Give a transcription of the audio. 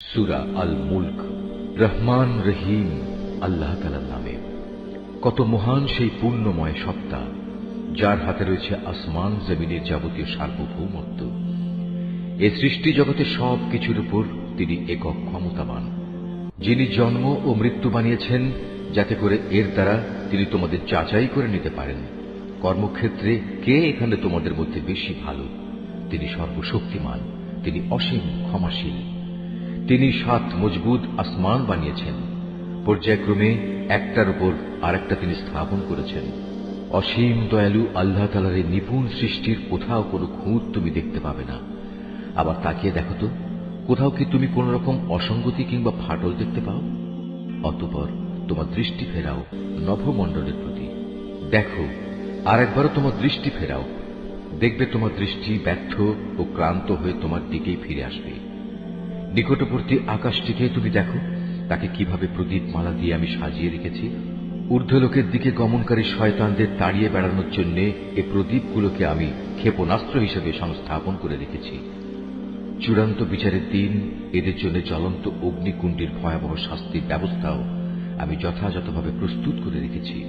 সুরা আল মুল্ক রহমান রহিম, আল্লাহ তালার নামে। কত মহান সেই পূর্ণময় সত্তা, যার হাতে রয়েছে আসমান জমিনের যাবতীয় সার্বভৌমত্ব। এ সৃষ্টি জগতে সব কিছুর উপর তিনি একক ক্ষমতাবান, যিনি জন্ম ও মৃত্যু বানিয়েছেন যাতে করে এর দ্বারা তিনি তোমাদের যাচাই করে নিতে পারেন। কর্মক্ষেত্রে কে এখানে তোমাদের মধ্যে বেশি ভালো? তিনি সর্বশক্তিমান, তিনি অসীম ক্ষমাশীল। তিনি সাত মজবুত আসমান বানিয়েছেন। পর্যায়ক্রমে একটার উপর আরেকটা তিনি স্থাপন করেছেন। অসীম দয়ালু আল্লাহ তালার নিপুণ সৃষ্টির কোথাও কোনো খুঁত তুমি দেখতে পাবে না। আবার তাকিয়ে দেখো তো, কোথাও কি তুমি কোন রকম অসঙ্গতি কিংবা ফাটল দেখতে পাও? অতপর তোমার দৃষ্টি ফেরাও নভমণ্ডলের প্রতি। দেখো আর একবারও তোমার দৃষ্টি ফেরাও। দেখবে তোমার দৃষ্টি ব্যর্থ ও ক্লান্ত হয়ে তোমার দিকেই ফিরে আসবে। নিকটবর্তী আকাশটিকে তুমি দেখো, তাকে কীভাবে প্রদীপ মালা দিয়ে আমি সাজিয়ে রেখেছি। ঊর্ধ্বলোকের দিকে গমনকারী শয়তানদের তাড়িয়ে বেড়ানোর জন্য এ প্রদীপগুলোকে আমি ক্ষেপণাস্ত্র হিসেবে সংস্থাপন করে রেখেছি। চূড়ান্ত বিচারের দিন, এদের জন্য জ্বলন্ত অগ্নিকুণ্ডের ভয়াবহ শাস্তির ব্যবস্থাও আমি যথাযথভাবে প্রস্তুত করে রেখেছি।